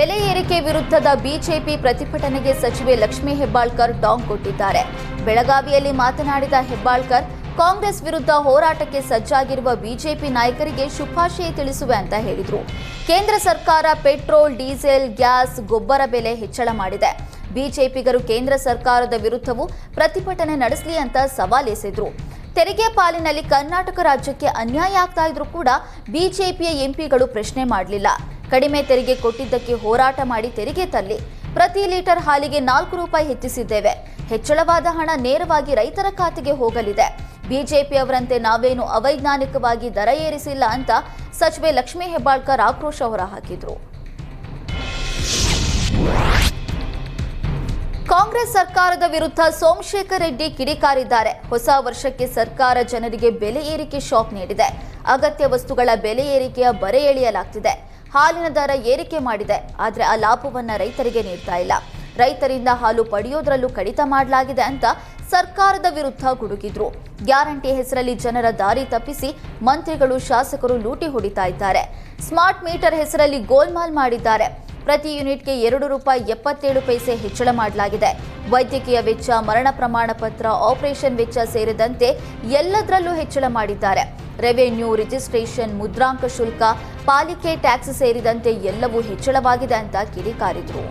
ಬೆಲೆ ಏರಿಕೆ ವಿರುದ್ಧದ ಬಿಜೆಪಿ ಪ್ರತಿಭಟನೆಗೆ ಸಚಿವೆ ಲಕ್ಷ್ಮೀ ಹೆಬ್ಬಾಳ್ಕರ್ ಟಾಂಗ್ ಕೊಟ್ಟಿದ್ದಾರೆ. ಬೆಳಗಾವಿಯಲ್ಲಿ ಮಾತನಾಡಿದ ಹೆಬ್ಬಾಳ್ಕರ್, ಕಾಂಗ್ರೆಸ್ ವಿರುದ್ಧ ಹೋರಾಟಕ್ಕೆ ಸಜ್ಜಾಗಿರುವ ಬಿಜೆಪಿ ನಾಯಕರಿಗೆ ಶುಭಾಶಯ ತಿಳಿಸುವೆ ಅಂತ ಹೇಳಿದರು. ಕೇಂದ್ರ ಸರ್ಕಾರ ಪೆಟ್ರೋಲ್, ಡೀಸೆಲ್, ಗ್ಯಾಸ್, ಗೊಬ್ಬರ ಬೆಲೆ ಹೆಚ್ಚಳ ಮಾಡಿದೆ. ಬಿಜೆಪಿಗರು ಕೇಂದ್ರ ಸರ್ಕಾರದ ವಿರುದ್ಧವೂ ಪ್ರತಿಭಟನೆ ನಡೆಸಲಿ ಅಂತ ಸವಾಲೆಸೆದ್ರು ತೆರಿಗೆ ಪಾಲಿನಲ್ಲಿ ಕರ್ನಾಟಕ ರಾಜ್ಯಕ್ಕೆ ಅನ್ಯಾಯ ಆಗ್ತಾ ಇದ್ರೂ ಕೂಡ ಬಿಜೆಪಿಯ ಎಂಪಿಗಳು ಪ್ರಶ್ನೆ ಮಾಡಲಿಲ್ಲ. ಕಡಿಮೆ ತೆರಿಗೆ ಕೊಟ್ಟಿದ್ದಕ್ಕೆ ಹೋರಾಟ ಮಾಡಿ ತೆರಿಗೆ ತಲ್ಲಿ ಪ್ರತಿ ಲೀಟರ್ ಹಾಲಿಗೆ ನಾಲ್ಕು ರೂಪಾಯಿ ಹೆಚ್ಚಿಸಿದ್ದೇವೆ. ಹೆಚ್ಚಳವಾದ ಹಣ ನೇರವಾಗಿ ರೈತರ ಖಾತೆಗೆ ಹೋಗಲಿದೆ. ಬಿಜೆಪಿಯವರಂತೆ ನಾವೇನು ಅವೈಜ್ಞಾನಿಕವಾಗಿ ದರ ಏರಿಸಿಲ್ಲ ಅಂತ ಸಚಿವೆ ಲಕ್ಷ್ಮೀ ಹೆಬ್ಬಾಳ್ಕರ್ ಆಕ್ರೋಶ ಹೊರಹಾಕಿದ್ರು. ಕಾಂಗ್ರೆಸ್ ಸರ್ಕಾರದ ವಿರುದ್ಧ ಸೋಮಶೇಖರ್ ರೆಡ್ಡಿ ಕಿಡಿಕಾರಿದ್ದಾರೆ. ಹೊಸ ವರ್ಷಕ್ಕೆ ಸರ್ಕಾರ ಜನರಿಗೆ ಬೆಲೆ ಏರಿಕೆ ಶಾಕ್ ನೀಡಿದೆ. ಅಗತ್ಯ ವಸ್ತುಗಳ ಬೆಲೆ ಏರಿಕೆಯ ಬರೆ ಎಳೆಯಲಾಗ್ತಿದೆ. ಹಾಲಿನ ದರ ಏರಿಕೆ ಮಾಡಿದೆ, ಆದರೆ ಆ ಲಾಭವನ್ನು ರೈತರಿಗೆ ನೀಡ್ತಾ ಇಲ್ಲ. ರೈತರಿಂದ ಹಾಲು ಪಡೆಯೋದ್ರಲ್ಲೂ ಕಡಿತ ಮಾಡಲಾಗಿದೆ ಅಂತ ಸರ್ಕಾರದ ವಿರುದ್ಧ ಗುಡುಗಿದ್ರು. ಗ್ಯಾರಂಟಿ ಹೆಸರಲ್ಲಿ ಜನರ ದಾರಿ ತಪ್ಪಿಸಿ ಮಂತ್ರಿಗಳು, ಶಾಸಕರು ಲೂಟಿ ಹೊಡಿತಾ ಇದ್ದಾರೆ. ಸ್ಮಾರ್ಟ್ ಮೀಟರ್ ಹೆಸರಲ್ಲಿ ಗೋಲ್ಮಾಲ್ ಮಾಡಿದ್ದಾರೆ. ಪ್ರತಿ ಯೂನಿಟ್ಗೆ ಎರಡು ರೂಪಾಯಿ ಎಪ್ಪತ್ತೇಳು ಪೈಸೆ ಹೆಚ್ಚಳ ಮಾಡಲಾಗಿದೆ. ವೈದ್ಯಕೀಯ ವೆಚ್ಚ, ಮರಣ ಪ್ರಮಾಣ ಪತ್ರ, ಆಪರೇಷನ್ ವೆಚ್ಚ ಸೇರಿದಂತೆ ಎಲ್ಲದರಲ್ಲೂ ಹೆಚ್ಚಳ ಮಾಡಿದ್ದಾರೆ. ರೆವೆನ್ಯೂ, ರಿಜಿಸ್ಟ್ರೇಷನ್, ಮುದ್ರಾಂಕ ಶುಲ್ಕ ಪಾಲಿಕೆ ಟ್ಯಾಕ್ಸ್ ಸೇರಿದಂತೆ ಎಲ್ಲವೂ ಹೆಚ್ಚಳವಾಗಿದೆ ಅಂತ ಕಿಡಿಕಾರಿದ್ರು.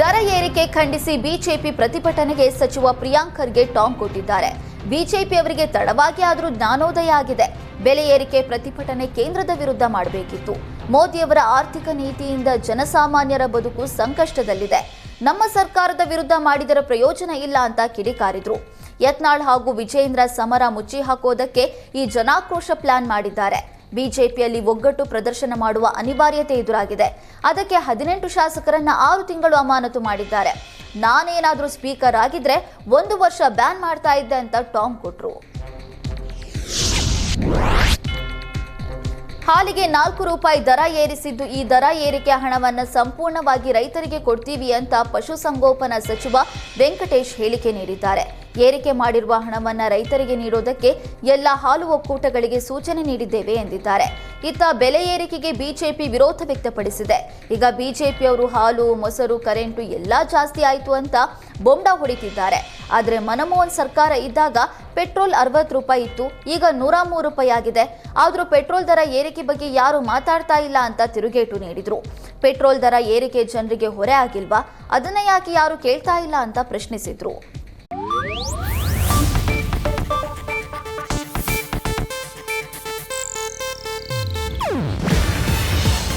ದರ ಏರಿಕೆ ಖಂಡಿಸಿ ಬಿಜೆಪಿ ಪ್ರತಿಭಟನೆಗೆ ಸಚಿವ ಪ್ರಿಯಾಂಕ್ ಖರ್ಗೆ ಟಾಂಗ್ ಕೊಟ್ಟಿದ್ದಾರೆ. ಬಿಜೆಪಿ ಅವರಿಗೆ ತಡವಾಗಿ ಆದರೂ ಜ್ಞಾನೋದಯ ಆಗಿದೆ. ಬೆಲೆ ಏರಿಕೆ ಪ್ರತಿಭಟನೆ ಕೇಂದ್ರದ ವಿರುದ್ಧ ಮಾಡಬೇಕಿತ್ತು. ಮೋದಿಯವರ ಆರ್ಥಿಕ ನೀತಿಯಿಂದ ಜನಸಾಮಾನ್ಯರ ಬದುಕು ಸಂಕಷ್ಟದಲ್ಲಿದೆ. ನಮ್ಮ ಸರ್ಕಾರದ ವಿರುದ್ಧ ಮಾಡಿದರ ಪ್ರಯೋಜನ ಇಲ್ಲ ಅಂತ ಕಿಡಿಕಾರಿದ್ರು. ಯತ್ನಾಳ್ ಹಾಗೂ ವಿಜೇಂದ್ರ ಸಮರ ಮುಚ್ಚಿ ಹಾಕೋದಕ್ಕೆ ಈ ಜನಾಕ್ರೋಶ ಪ್ಲಾನ್ ಮಾಡಿದ್ದಾರೆ. ಬಿಜೆಪಿಯಲ್ಲಿ ಒಗ್ಗಟ್ಟು ಪ್ರದರ್ಶನ ಮಾಡುವ ಅನಿವಾರ್ಯತೆ ಎದುರಾಗಿದೆ. ಅದಕ್ಕೆ ಹದಿನೆಂಟು ಶಾಸಕರನ್ನ ಆರು ತಿಂಗಳು ಅಮಾನತು ಮಾಡಿದ್ದಾರೆ. ನಾನೇನಾದರೂ ಸ್ಪೀಕರ್ ಆಗಿದ್ರೆ ಒಂದು ವರ್ಷ ಬ್ಯಾನ್ ಮಾಡ್ತಾ ಇದ್ದೆ ಅಂತ ಟಾಂಗ್ ಕೊಟ್ರು. ಹಾಲಿಗೆ ನಾಲ್ಕು ರೂಪಾಯಿ ದರ ಏರಿಸಿದ್ದು ಈ ದರ ಏರಿಕೆ ಹಣವನ್ನು ಸಂಪೂರ್ಣವಾಗಿ ರೈತರಿಗೆ ಕೊಡ್ತೀವಿ ಅಂತ ಪಶುಸಂಗೋಪನಾ ಸಚಿವ ವೆಂಕಟೇಶ್ ಹೇಳಿಕೆ ನೀಡಿದ್ದಾರೆ. ಏರಿಕೆ ಮಾಡಿರುವ ಹಣವನ್ನು ರೈತರಿಗೆ ನೀಡೋದಕ್ಕೆ ಎಲ್ಲ ಹಾಲು ಒಕ್ಕೂಟಗಳಿಗೆ ಸೂಚನೆ ನೀಡಿದ್ದೇವೆ ಎಂದಿದ್ದಾರೆ. ಇತ್ತ ಬೆಲೆ ಏರಿಕೆಗೆ ಬಿಜೆಪಿ ವಿರೋಧ ವ್ಯಕ್ತಪಡಿಸಿದೆ. ಈಗ ಬಿಜೆಪಿಯವರು ಹಾಲು, ಮೊಸರು, ಕರೆಂಟು ಎಲ್ಲ ಜಾಸ್ತಿ ಆಯಿತು ಅಂತ ಬೊಂಡ ಹೊಡಿತಿದ್ದಾರೆ. ಆದರೆ ಮನಮೋಹನ್ ಸರ್ಕಾರ ಇದ್ದಾಗ ಪೆಟ್ರೋಲ್ ಅರವತ್ತು ರೂಪಾಯಿ ಇತ್ತು, ಈಗ ನೂರ ಮೂರು ರೂಪಾಯಿ ಆಗಿದೆ. ಆದರೂ ಪೆಟ್ರೋಲ್ ದರ ಏರಿಕೆ ಬಗ್ಗೆ ಯಾರು ಮಾತಾಡ್ತಾ ಇಲ್ಲ ಅಂತ ತಿರುಗೇಟು ನೀಡಿದರು. ಪೆಟ್ರೋಲ್ ದರ ಏರಿಕೆ ಜನರಿಗೆ ಹೊರೆ ಆಗಿಲ್ವಾ? ಅದನ್ನ ಯಾಕೆ ಯಾರು ಕೇಳ್ತಾ ಇಲ್ಲ ಅಂತ ಪ್ರಶ್ನಿಸಿದ್ರು.